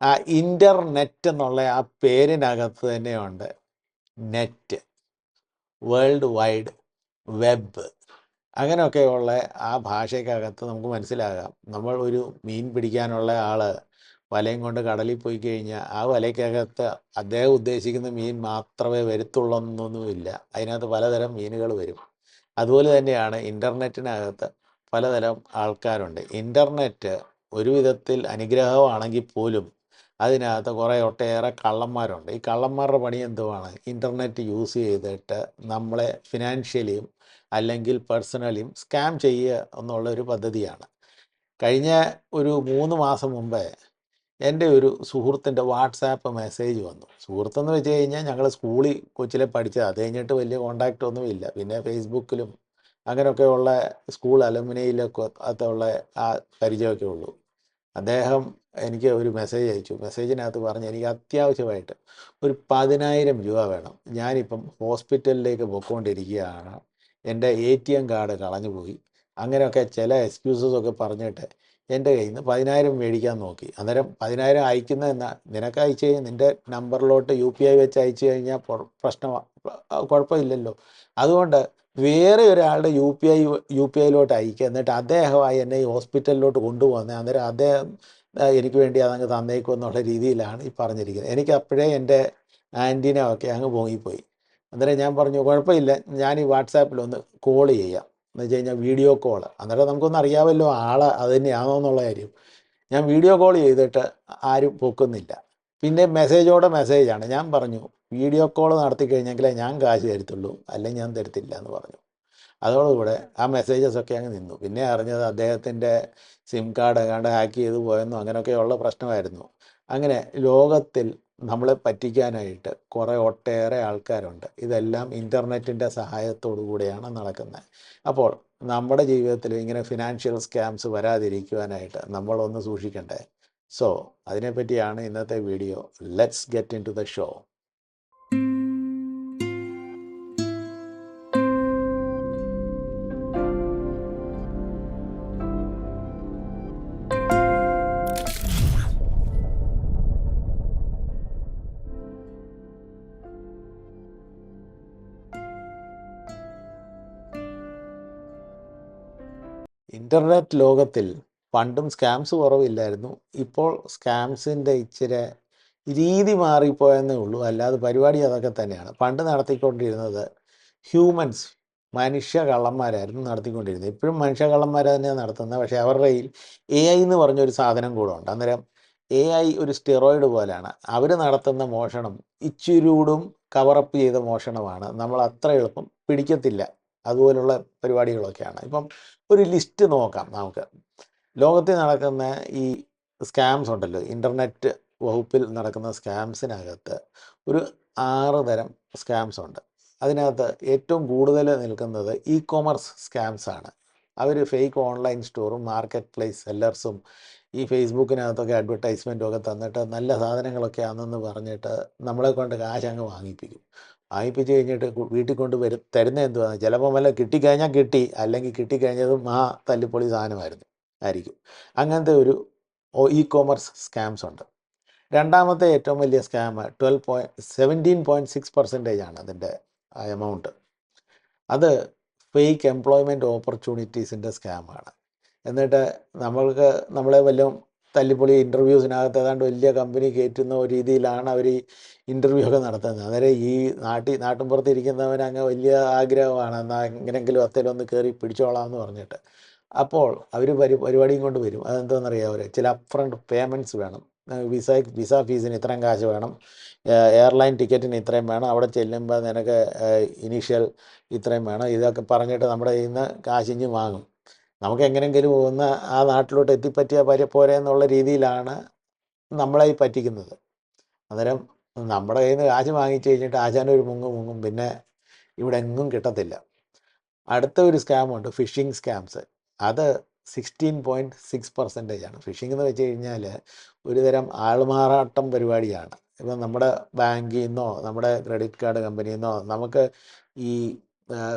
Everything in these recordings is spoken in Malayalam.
ആ ഇന്റർനെറ്റ് എന്നുള്ള ആ പേരിനകത്ത് തന്നെയുണ്ട്. നെറ്റ് വേൾഡ് വൈഡ് വെബ് അങ്ങനെയൊക്കെയുള്ള ആ ഭാഷയ്ക്കകത്ത് നമുക്ക് മനസ്സിലാകാം. നമ്മൾ ഒരു മീൻ പിടിക്കാനുള്ള ആൾ വലയും കൊണ്ട് കടലിൽ പോയി കഴിഞ്ഞാൽ ആ വലയ്ക്കകത്ത് അദ്ദേഹം ഉദ്ദേശിക്കുന്ന മീൻ മാത്രമേ വരുത്തുള്ളൊന്നൊന്നുമില്ല. അതിനകത്ത് പലതരം മീനുകൾ വരും. അതുപോലെ തന്നെയാണ് ഇന്റർനെറ്റിനകത്ത് പലതരം ആൾക്കാരുണ്ട്. ഇന്റർനെറ്റ് ഒരു വിധത്തിൽ അനുഗ്രഹമാണെങ്കിൽ പോലും അതിനകത്ത് കുറേ ഒട്ടേറെ കള്ളന്മാരുണ്ട്. ഈ കള്ളന്മാരുടെ പണി എന്തുവാണ്? ഇന്റർനെറ്റ് യൂസ് ചെയ്തിട്ട് നമ്മളെ ഫിനാൻഷ്യലിയും അല്ലെങ്കിൽ പേഴ്സണലിയും സ്കാം ചെയ്യുക എന്നുള്ള ഒരു പദ്ധതിയാണ്. കഴിഞ്ഞ ഒരു മൂന്ന് മാസം മുമ്പേ എന്റെ ഒരു സുഹൃത്തിന്റെ വാട്സാപ്പ് മെസ്സേജ് വന്നു. സുഹൃത്തെന്ന് വെച്ച് കഴിഞ്ഞാൽ ഞങ്ങൾ സ്കൂളിൽ കൊച്ചിലെ പഠിച്ചത്. അത് കഴിഞ്ഞിട്ട് വലിയ കോണ്ടാക്റ്റ് ഒന്നുമില്ല പിന്നെ ഫേസ്ബുക്കിലും അങ്ങനെയൊക്കെയുള്ള സ്കൂൾ അലമിനയിലൊക്കെ അകത്തുള്ള ആ പരിചയമൊക്കെ ഉള്ളൂ. അദ്ദേഹം എനിക്ക് ഒരു മെസ്സേജ് അയച്ചു. മെസ്സേജിനകത്ത് പറഞ്ഞ് എനിക്ക് അത്യാവശ്യമായിട്ട് ഒരു പതിനായിരം രൂപ വേണം. ഞാനിപ്പം ഹോസ്പിറ്റലിലേക്ക് പോയിക്കൊണ്ടിരിക്കുകയാണ്. എന്റെ എ ടി എം കാർഡ് കളഞ്ഞുപോയി അങ്ങനെയൊക്കെ ചില എക്സ്ക്യൂസസ് ഒക്കെ പറഞ്ഞിട്ട് എന്റെ കയ്യിൽ നിന്ന് പതിനായിരം മേടിക്കാൻ നോക്കി. അന്നേരം പതിനായിരം അയക്കുന്നതെന്ന നിനക്ക് അയച്ചു കഴിഞ്ഞാൽ നിന്റെ നമ്പറിലോട്ട് യു പി ഐ വെച്ച് അയച്ചു കഴിഞ്ഞാൽ പ്രശ്നം കുഴപ്പമില്ലല്ലോ. അതുകൊണ്ട് വേറെ ഒരാളുടെ U P I U P ഐയിലോട്ട് അയക്കുക എന്നിട്ട് അദ്ദേഹമായി എന്നെ ഈ ഹോസ്പിറ്റലിലോട്ട് കൊണ്ടുപോകുന്നത് അന്നേരം അദ്ദേഹം എനിക്ക് വേണ്ടി അതങ്ങ് തന്നേക്കും എന്നുള്ള രീതിയിലാണ് ഈ പറഞ്ഞിരിക്കുന്നത്. എനിക്ക് അപ്പോഴേ എന്റെ ആന്റീന ഒക്കെ അങ്ങ് പൊങ്ങിപ്പോയി. അന്നേരം ഞാൻ പറഞ്ഞു കുഴപ്പമില്ല ഞാൻ ഈ വാട്സാപ്പിൽ ഒന്ന് കോൾ ചെയ്യാം. എന്ന് വെച്ച് കഴിഞ്ഞാൽ വീഡിയോ കോൾ അന്നേരം നമുക്കൊന്നും അറിയാമല്ലോ ആളെ അത് തന്നെയാണോ എന്നുള്ള കാര്യം. ഞാൻ വീഡിയോ കോൾ ചെയ്തിട്ട് ആരും പൊക്കുന്നില്ല. പിന്നെ മെസ്സേജോടെ മെസ്സേജാണ്. ഞാൻ പറഞ്ഞു വീഡിയോ കോൾ നടത്തി കഴിഞ്ഞെങ്കിലേ ഞാൻ കാശ് തരത്തുള്ളൂ അല്ലെങ്കിൽ ഞാൻ തരത്തില്ല എന്ന് പറഞ്ഞു. അതോടുകൂടെ ആ മെസ്സേജസ് ഒക്കെ അങ്ങ് നിന്നു. പിന്നെ അറിഞ്ഞത് അദ്ദേഹത്തിന്റെ സിം കാർഡ് എങ്ങാണ്ട് ഹാക്ക് ചെയ്ത് പോയെന്നും അങ്ങനെയൊക്കെയുള്ള പ്രശ്നമായിരുന്നു. അങ്ങനെ ലോകത്തിൽ നമ്മളെ പറ്റിക്കാനായിട്ട് കുറേ ഒട്ടേറെ ആൾക്കാരുണ്ട്. ഇതെല്ലാം ഇന്റർനെറ്റിന്റെ സഹായത്തോടു കൂടിയാണ് നടക്കുന്നത്. അപ്പോൾ നമ്മുടെ ജീവിതത്തിൽ ഇങ്ങനെ ഫിനാൻഷ്യൽ സ്കാംസ് വരാതിരിക്കുവാനായിട്ട് നമ്മളൊന്ന് സൂക്ഷിക്കണ്ടേ? സോ അതിനെപ്പറ്റിയാണ് ഇന്നത്തെ video let's get into the show internet ലോകത്തിൽ പണ്ടും സ്കാംസ് കുറവില്ലായിരുന്നു. ഇപ്പോൾ സ്കാംസിന്റെ ഇച്ചിരി രീതി മാറിപ്പോയെന്നേ ഉള്ളൂ. അല്ലാതെ പരിപാടി അതൊക്കെ തന്നെയാണ്. പണ്ട് നടത്തിക്കൊണ്ടിരുന്നത് ഹ്യൂമൻസ് മനുഷ്യ കള്ളന്മാരായിരുന്നു നടത്തിക്കൊണ്ടിരുന്നത്. ഇപ്പോഴും മനുഷ്യ കള്ളന്മാർ തന്നെയാണ് നടത്തുന്നത്. പക്ഷേ അവരുടെ കയ്യിൽ എ ഐ എന്ന് പറഞ്ഞൊരു സാധനം കൂടെ ഉണ്ട്. അന്നേരം എ ഐ ഒരു സ്റ്റിറോയിഡ് പോലെയാണ്. അവർ നടത്തുന്ന മോഷണം ഇച്ചിരൂടും കവറപ്പ് ചെയ്ത മോഷണമാണ്. നമ്മൾ അത്ര എളുപ്പം പിടിക്കത്തില്ല. അതുപോലുള്ള പരിപാടികളൊക്കെയാണ്. ഇപ്പം ഒരു ലിസ്റ്റ് നോക്കാം നമുക്ക്. ലോകത്തിൽ നടക്കുന്ന ഈ സ്കാംസ് ഉണ്ടല്ലോ. ഇന്റർനെറ്റ് വകുപ്പിൽ നടക്കുന്ന സ്കാംസിനകത്ത് ഒരു ആറ് തരം സ്കാംസ് ഉണ്ട്. അതിനകത്ത് ഏറ്റവും കൂടുതൽ നിൽക്കുന്നത് ഇ കോമേഴ്സ് സ്കാംസ് ആണ്. അവർ ഫേക്ക് ഓൺലൈൻ സ്റ്റോറും മാർക്കറ്റ് പ്ലേസ് സെല്ലർസും ഈ ഫേസ്ബുക്കിനകത്തൊക്കെ അഡ്വർടൈസ്മെന്റും ഒക്കെ തന്നിട്ട് നല്ല സാധനങ്ങളൊക്കെ ആണെന്ന് പറഞ്ഞിട്ട് നമ്മളെ കൊണ്ട് കാശ് അങ്ങ് വാങ്ങിപ്പിക്കും. വാങ്ങിപ്പിച്ച് കഴിഞ്ഞിട്ട് വീട്ടിൽ കൊണ്ട് വരും തരുന്ന എന്തുവാണ് ചിലപ്പോൾ വല്ല കിട്ടിക്കഴിഞ്ഞാൽ കിട്ടി അല്ലെങ്കിൽ കിട്ടിക്കഴിഞ്ഞതും ആ തല്ലിപ്പൊളി സാധനമായിരുന്നു ആയിരിക്കും. അങ്ങനത്തെ ഒരു ഇ കോമേഴ്സ് സ്കാംസ് ഉണ്ട്. രണ്ടാമത്തെ ഏറ്റവും വലിയ scam twelve point seventeen point six percentage ആണ് അതിന്റെ എമൗണ്ട് അത് ഫേക്ക് എംപ്ലോയ്മെന്റ് ഓപ്പർച്യൂണിറ്റീസിന്റെ സ്കാമാണ് എന്നിട്ട് നമ്മൾക്ക് നമ്മളെ വല്ലതും തല്ലിപ്പൊളി ഇന്റർവ്യൂസിനകത്ത് ഏതാണ്ട് വലിയ കമ്പനി കയറ്റുന്ന ഒരു രീതിയിലാണ് അവർ ഈ ഇന്റർവ്യൂ ഒക്കെ നടത്തുന്നത്. അന്നേരം ഈ നാട്ടിൽ നാട്ടിൻപുറത്ത് ഇരിക്കുന്നവൻ അങ്ങ് വലിയ ആഗ്രഹമാണ്. എന്നാൽ എങ്ങനെയെങ്കിലും ഒന്ന് കയറി പിടിച്ചോളാം എന്ന് പറഞ്ഞിട്ട്. അപ്പോൾ അവർ പരി പരിപാടിയും കൊണ്ട് വരും. അതെന്താണെന്നറിയാം അവർ ചില അപ്രണ്ട് പേയ്മെന്റ്സ് വേണം. വിസ വിസ ഫീസിന് ഇത്രയും കാശ് വേണം. എയർലൈൻ ടിക്കറ്റിന് ഇത്രയും വേണം. അവിടെ ചെല്ലുമ്പോൾ നിനക്ക് ഇനീഷ്യൽ ഇത്രയും വേണം. ഇതൊക്കെ പറഞ്ഞിട്ട് നമ്മുടെ നിന്ന് കാശിഞ്ഞ് വാങ്ങും. നമുക്ക് എങ്ങനെങ്കിലും ഒന്ന് ആ നാട്ടിലോട്ട് എത്തിപ്പറ്റിയാൽ പരി പോരെ എന്നുള്ള രീതിയിലാണ് നമ്മളെ ഈ പറ്റിക്കുന്നത്. അന്നേരം നമ്മുടെ കയ്യിൽ നിന്ന് കാശ് വാങ്ങിച്ചു കഴിഞ്ഞിട്ട് ആശാന്റെ ഒരു മുങ്ങും മുങ്ങും. പിന്നെ ഇവിടെ എങ്ങും കിട്ടത്തില്ല. അടുത്ത ഒരു സ്കാമുണ്ട് ഫിഷിംഗ് സ്കാംസ്. അത് സിക്സ്റ്റീൻ പോയിന്റ് സിക്സ് പെർസെന്റേജ് ആണ്. ഫിഷിംഗ് എന്ന് വെച്ച് കഴിഞ്ഞാൽ ഒരുതരം ആൾമാറാട്ടം പരിപാടിയാണ്. ഇപ്പം നമ്മുടെ ബാങ്കിൽ നിന്നോ നമ്മുടെ ക്രെഡിറ്റ് കാർഡ് കമ്പനിയിൽ നിന്നോ നമുക്ക് ഈ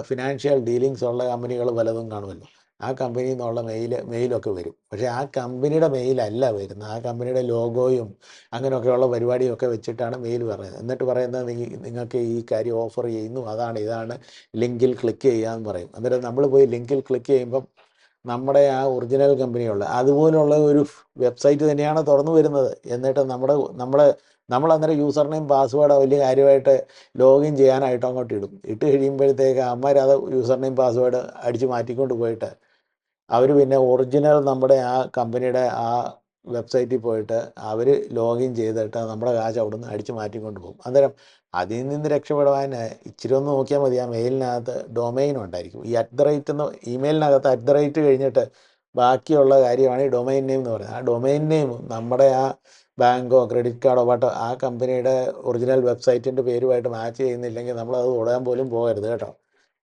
ഫിനാൻഷ്യൽ ഡീലിങ്സ് ഉള്ള കമ്പനികൾ പലതും കാണുമല്ലോ. ആ കമ്പനിയിൽ നിന്നുള്ള മെയിൽ മെയിലൊക്കെ വരും. പക്ഷേ ആ കമ്പനിയുടെ മെയിലല്ല വരുന്നത്. ആ കമ്പനിയുടെ ലോഗോയും അങ്ങനെയൊക്കെയുള്ള പരിപാടിയൊക്കെ വെച്ചിട്ടാണ് മെയിൽ പറയുന്നത്. എന്നിട്ട് പറയുന്നത് നിങ്ങൾക്ക് ഈ കാര്യം ഓഫർ ചെയ്യുന്നു. അതാണ് ഇതാണ് ലിങ്കിൽ ക്ലിക്ക് ചെയ്യാമെന്ന് പറയും. അന്നേരം നമ്മൾ പോയി ലിങ്കിൽ ക്ലിക്ക് ചെയ്യുമ്പം നമ്മുടെ ആ ഒറിജിനൽ കമ്പനിയുള്ള അതുപോലുള്ള ഒരു വെബ്സൈറ്റ് തന്നെയാണ് തുറന്നു വരുന്നത്. എന്നിട്ട് നമ്മുടെ നമ്മൾ നമ്മൾ അന്നേരം യൂസർ നെയിം പാസ്വേഡ് വലിയ കാര്യമായിട്ട് ലോഗിൻ ചെയ്യാനായിട്ടോ അങ്ങോട്ട് ഇടും. ഇട്ട് കഴിയുമ്പോഴത്തേക്ക് അമ്മമാർ അത് യൂസർ നെയിം പാസ്വേഡ് അടിച്ച് മാറ്റിക്കൊണ്ട് പോയിട്ട് അവർ പിന്നെ ഒറിജിനൽ നമ്മുടെ ആ കമ്പനിയുടെ ആ വെബ്സൈറ്റിൽ പോയിട്ട് അവർ ലോഗിൻ ചെയ്തിട്ട് നമ്മുടെ കാശ് അവിടെ നിന്ന് അടിച്ച് മാറ്റിക്കൊണ്ട് പോകും. അന്നേരം അതിൽ നിന്ന് രക്ഷപ്പെടുവാൻ ഇച്ചിരി ഒന്ന് നോക്കിയാൽ മതി. ആ മെയിലിനകത്ത് ഡൊമൈൻ ഉണ്ടായിരിക്കും. ഈ അറ്റ് ദ റേറ്റ് എന്ന് ഇമെയിലിനകത്ത് അറ്റ് ദ റേറ്റ് കഴിഞ്ഞിട്ട് ബാക്കിയുള്ള കാര്യമാണ് ഈ ഡൊമൈൻ നെയിം എന്ന് പറയുന്നത്. ആ ഡൊമൈൻ നെയിം നമ്മുടെ ആ ബാങ്കോ ക്രെഡിറ്റ് കാർഡോ പാട്ടോ ആ കമ്പനിയുടെ ഒറിജിനൽ വെബ്സൈറ്റിന്റെ പേരുമായിട്ട് മാച്ച് ചെയ്യുന്നില്ലെങ്കിൽ നമ്മളത് ഓടാൻ പോലും പോകരുത് കേട്ടോ.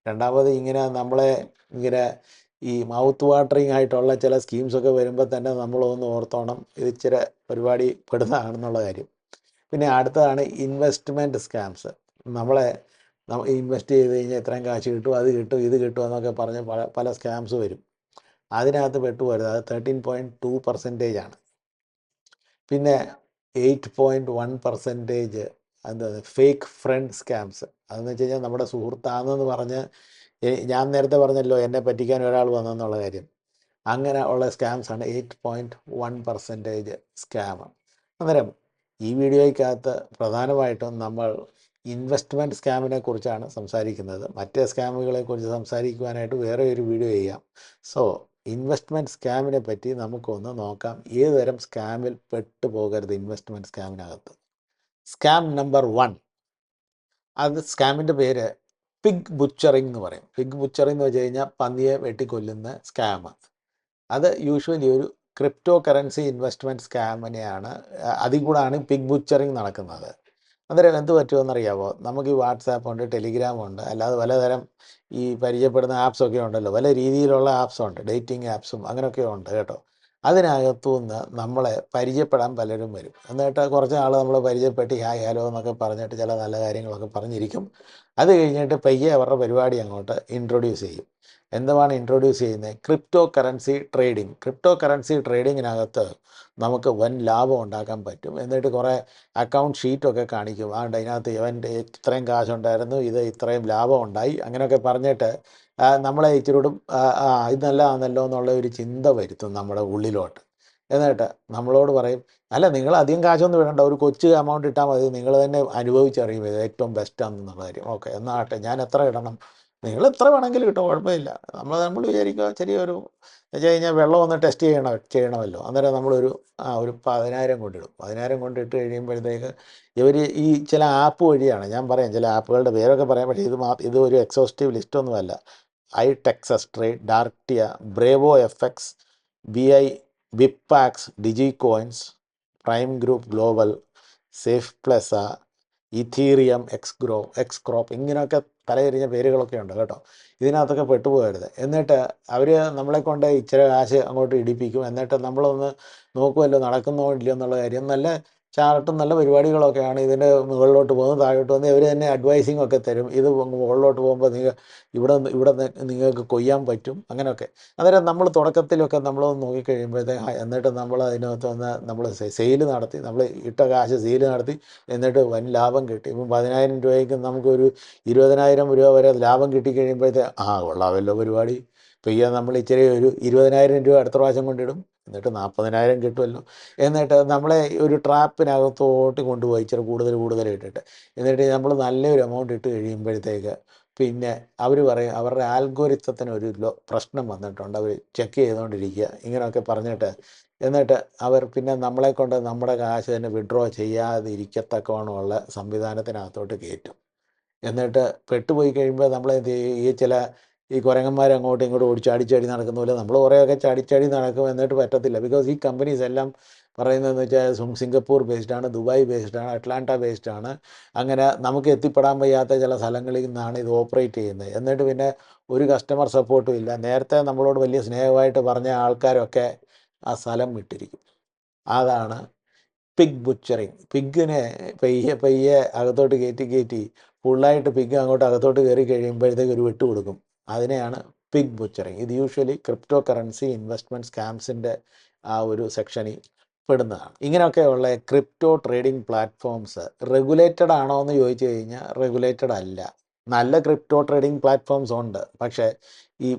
രണ്ടാമത് ഇങ്ങനെ നമ്മളെ ഇങ്ങനെ ഈ മൗത്ത് വാട്ടറിങ് ആയിട്ടുള്ള ചില സ്കീംസൊക്കെ വരുമ്പോൾ തന്നെ നമ്മളൊന്ന് ഓർത്തോണം. ഇത് ഇച്ചിരി പരിപാടി പെടുന്നതാണെന്നുള്ള കാര്യം. പിന്നെ അടുത്തതാണ് ഇൻവെസ്റ്റ്മെന്റ് സ്കാംസ് നമ്മളെ ഇൻവെസ്റ്റ് ചെയ്ത് കഴിഞ്ഞാൽ ഇത്രയും കാശ് കിട്ടും അത് കിട്ടും ഇത് കിട്ടും എന്നൊക്കെ പറഞ്ഞ് പല പല സ്കാംസ് വരും. അതിനകത്ത് പെട്ടുപോരുത്. അത് തേർട്ടീൻ പോയിന്റ് ടു പെർസെന്റേജ് ആണ്. പിന്നെ എയ്റ്റ് പോയിന്റ് വൺ പെർസെന്റേജ് എന്താ ഫേക്ക് ഫ്രണ്ട് സ്കാംസ് അതെന്ന് വെച്ച് കഴിഞ്ഞാൽ നമ്മുടെ സുഹൃത്താണെന്ന് പറഞ്ഞ് ഞാൻ നേരത്തെ പറഞ്ഞല്ലോ എന്നെ പറ്റിക്കാൻ ഒരാൾ വന്നെന്നുള്ള കാര്യം. അങ്ങനെ ഉള്ള സ്കാംസ് ആണ് eight point one percentage scam അന്നേരം ഈ വീഡിയോയ്ക്കകത്ത് പ്രധാനമായിട്ടും നമ്മൾ ഇൻവെസ്റ്റ്മെന്റ് സ്കാമിനെ കുറിച്ചാണ് സംസാരിക്കുന്നത്. മറ്റേ സ്കാമുകളെ കുറിച്ച് സംസാരിക്കുവാനായിട്ട് വേറെ ഒരു വീഡിയോ ചെയ്യാം. സോ ഇൻവെസ്റ്റ്മെന്റ് സ്കാമിനെ പറ്റി നമുക്കൊന്ന് നോക്കാം. ഏത് തരം സ്കാമിൽ പെട്ടു പോകരുത് ഇൻവെസ്റ്റ്മെന്റ് സ്കാമിനകത്ത് സ്കാം നമ്പർ വൺ അത് സ്കാമിന്റെ പേര് പിഗ് ബുച്ചറിങ് എന്ന് പറയും. പിഗ് ബുച്ചറിങ് എന്ന് വെച്ച് കഴിഞ്ഞാൽ പന്നിയെ വെട്ടിക്കൊല്ലുന്ന സ്കാം അത് യൂഷ്വലി ഒരു ക്രിപ്റ്റോ കറൻസി ഇൻവെസ്റ്റ്മെന്റ് സ്കാമിനെയാണ് അതിൽ കൂടാണ് പിഗ് ബുച്ചറിങ് നടക്കുന്നത്. അന്നേരം എന്ത് പറ്റുമെന്നറിയാമോ നമുക്ക് ഈ വാട്സാപ്പ് ഉണ്ട് ടെലിഗ്രാം ഉണ്ട് അല്ലാതെ പലതരം ഈ പരിചയപ്പെടുന്ന ആപ്സൊക്കെ ഉണ്ടല്ലോ. പല രീതിയിലുള്ള ആപ്സ് ഉണ്ട്. ഡേറ്റിംഗ് ആപ്സും അങ്ങനെയൊക്കെ ഉണ്ട് കേട്ടോ. അതിനകത്തു നിന്ന് നമ്മളെ പരിചയപ്പെടാൻ പലരും വരും. എന്നിട്ട് കുറച്ച് നാൾ നമ്മൾ പരിചയപ്പെട്ട് ഹായ് ഹലോ എന്നൊക്കെ പറഞ്ഞിട്ട് ചില നല്ല കാര്യങ്ങളൊക്കെ പറഞ്ഞിരിക്കും. അത് കഴിഞ്ഞിട്ട് പയ്യെ അവരുടെ പരിപാടി അങ്ങോട്ട് ഇൻട്രൊഡ്യൂസ് ചെയ്യും. എന്തുമാണ് ഇൻട്രൊഡ്യൂസ് ചെയ്യുന്നത്? Cryptocurrency trading cryptocurrency ട്രേഡിങ്ങിനകത്ത് നമുക്ക് വൻ ലാഭം ഉണ്ടാക്കാൻ പറ്റും. എന്നിട്ട് കുറേ അക്കൗണ്ട് ഷീറ്റൊക്കെ കാണിക്കും. ആ അതിനകത്ത് ഇവന്റെ ഇത്രയും കാശുണ്ടായിരുന്നു. ഇത് ഇത്രയും ലാഭം ഉണ്ടായി. അങ്ങനെയൊക്കെ പറഞ്ഞിട്ട് നമ്മളെ ഇച്ചിരൂടും ആ ഇത് നല്ലതാണല്ലോ എന്നുള്ള ഒരു ചിന്ത വരുത്തും നമ്മുടെ ഉള്ളിലോട്ട്. എന്നിട്ട് നമ്മളോട് പറയും അല്ല നിങ്ങൾ അധികം കാശൊന്നും വിടണ്ട ഒരു കൊച്ചു എമൗണ്ട് ഇട്ടാൽ മതി നിങ്ങൾ തന്നെ അനുഭവിച്ചറിയും ഇത് ഏറ്റവും ബെസ്റ്റാണെന്നുള്ള കാര്യം. ഓക്കെ എന്നാട്ടെ ഞാൻ എത്ര ഇടണം? നിങ്ങൾ എത്ര വേണമെങ്കിലും കിട്ടും കുഴപ്പമില്ല. നമ്മൾ നമ്മൾ വിചാരിക്കുക ചെറിയൊരു വെച്ച് കഴിഞ്ഞാൽ വെള്ളം ഒന്ന് ടെസ്റ്റ് ചെയ്യണം ചെയ്യണമല്ലോ. അന്നേരം നമ്മളൊരു ആ ഒരു പതിനായിരം കൊണ്ടിടും. പതിനായിരം കൊണ്ടിട്ട് കഴിയുമ്പോഴത്തേക്ക് ഇവർ ഈ ചില ആപ്പ് വഴിയാണ് ഞാൻ പറയാം ചില ആപ്പുകളുടെ പേരൊക്കെ പറയാം പക്ഷേ ഇത് മാ ഇത് ഒരു എക്സോസ്റ്റീവ് ലിസ്റ്റൊന്നുമല്ല ഐ എസ്ട്രേ trade ഡാർട്ടിയ Bravo F X B I ബിപ്പാക്സ് Digi coins prime group global safe plus Ethereum X grow X crop ഇങ്ങനെയൊക്കെ തലയെറിഞ്ഞ പേരുകളൊക്കെ ഉണ്ട് കേട്ടോ. ഇതിനകത്തൊക്കെ പെട്ടുപോകരുത്. എന്നിട്ട് അവർ നമ്മളെ കൊണ്ട് ഇച്ചിരി കാശ് അങ്ങോട്ട് ഇടിപ്പിക്കും. എന്നിട്ട് നമ്മളൊന്ന് നോക്കുമല്ലോ നടക്കുന്നോ ഇല്ലയോ എന്നുള്ള കാര്യം. നല്ല ചാർട്ടും നല്ല പരിപാടികളൊക്കെയാണ് ഇതിന്റെ മുകളിലോട്ട് പോകുന്നത് താഴോട്ട് വന്ന് ഇവർ തന്നെ അഡ്വൈസിങ് ഒക്കെ തരും. ഇത് മുകളിലോട്ട് പോകുമ്പോൾ നിങ്ങൾ ഇവിടെ ഇവിടെ നിങ്ങൾക്ക് കൊയ്യാൻ പറ്റും. അങ്ങനെയൊക്കെ. അന്നേരം നമ്മൾ തുടക്കത്തിലൊക്കെ നമ്മളൊന്ന് നോക്കിക്കഴിയുമ്പോഴത്തേക്ക് എന്നിട്ട് നമ്മൾ അതിനകത്ത് വന്ന് നമ്മൾ സെയിൽ നടത്തി. നമ്മൾ ഇട്ട കാശ് സെയിൽ നടത്തി. എന്നിട്ട് വൻ ലാഭം കിട്ടി. ഇപ്പം പതിനായിരം രൂപയ്ക്ക് നമുക്കൊരു ഇരുപതിനായിരം രൂപ വരെ ലാഭം കിട്ടിക്കഴിയുമ്പോഴത്തേക്ക് ആ കൊള്ളാമല്ലോ പരിപാടി. പെയ്യാ നമ്മൾ ഇച്ചിരി ഒരു ഇരുപതിനായിരം രൂപ അടുത്ത പ്രാവശ്യം കൊണ്ടിടും. എന്നിട്ട് നാൽപ്പതിനായിരം കിട്ടുമല്ലോ എന്നിട്ട് നമ്മളെ ഒരു ട്രാപ്പിനകത്തോട്ട് കൊണ്ടുപോയി ഇച്ചിരി കൂടുതൽ കൂടുതൽ ഇട്ടിട്ട്. എന്നിട്ട് നമ്മൾ നല്ലൊരു എമൗണ്ട് ഇട്ട് കഴിയുമ്പോഴത്തേക്ക് പിന്നെ അവർ പറയും അവരുടെ ആൽഗോരിത്തത്തിന് ഒരു പ്രശ്നം വന്നിട്ടുണ്ട്. അവർ ചെക്ക് ചെയ്തുകൊണ്ടിരിക്കുക ഇങ്ങനെയൊക്കെ പറഞ്ഞിട്ട് എന്നിട്ട് അവർ പിന്നെ നമ്മളെ കൊണ്ട് നമ്മുടെ കാശ് തന്നെ വിഡ്രോ ചെയ്യാതിരിക്കത്തക്കവണമുള്ള സംവിധാനത്തിനകത്തോട്ട് കയറ്റും. എന്നിട്ട് പെട്ടുപോയി കഴിയുമ്പോൾ ചെയ്യും? ഈ ചില ഈ കുരങ്ങന്മാർ അങ്ങോട്ടും ഇങ്ങോട്ടും ഓടിച്ചാടിച്ചാടി നടക്കുന്ന പോലെ നമ്മൾ കുറേയൊക്കെ ചാടിച്ചാടി നടക്കും എന്നിട്ട് പറ്റത്തില്ല. ബിക്കോസ് ഈ കമ്പനീസ് എല്ലാം പറയുന്നതെന്ന് വെച്ചാൽ സിംഗപ്പൂർ ബേസ്ഡാണ് ദുബായ് ബേസ്ഡാണ് അറ്റ്ലാന്റ ബേസ്ഡാണ് അങ്ങനെ നമുക്ക് എത്തിപ്പെടാൻ വയ്യാത്ത ചില സ്ഥലങ്ങളിൽ നിന്നാണ് ഇത് ഓപ്പറേറ്റ് ചെയ്യുന്നത്. എന്നിട്ട് പിന്നെ ഒരു കസ്റ്റമർ സപ്പോർട്ടും ഇല്ല. നേരത്തെ നമ്മളോട് വലിയ സ്നേഹമായിട്ട് പറഞ്ഞ ആൾക്കാരൊക്കെ ആ സ്ഥലം വിട്ടിരിക്കും. അതാണ് പിഗ് ബുച്ചറിങ് പിഗിനെ പയ്യെ പയ്യെ അകത്തോട്ട് കയറ്റി കയറ്റി ഫുള്ളായിട്ട് പിഗ് അങ്ങോട്ട് അകത്തോട്ട് കയറി കഴിയുമ്പോഴത്തേക്ക് ഒരു വെട്ട് കൊടുക്കും അതിനെയാണ് പിഗ് ബുച്ചറിങ് ഇത് യൂഷ്വലി ക്രിപ്റ്റോ കറൻസി ഇൻവെസ്റ്റ്മെന്റ് സ്കാംസിന്റെ ആ ഒരു സെക്ഷനിൽ പെടുന്നതാണ്. ഇങ്ങനെയൊക്കെയുള്ള ക്രിപ്റ്റോ ട്രേഡിംഗ് പ്ലാറ്റ്ഫോംസ് റെഗുലേറ്റഡ് ആണോ എന്ന് ചോദിച്ചു കഴിഞ്ഞാൽ റെഗുലേറ്റഡ് അല്ല. നല്ല ക്രിപ്റ്റോ ട്രേഡിംഗ് പ്ലാറ്റ്ഫോംസ് ഉണ്ട്. പക്ഷേ ഈ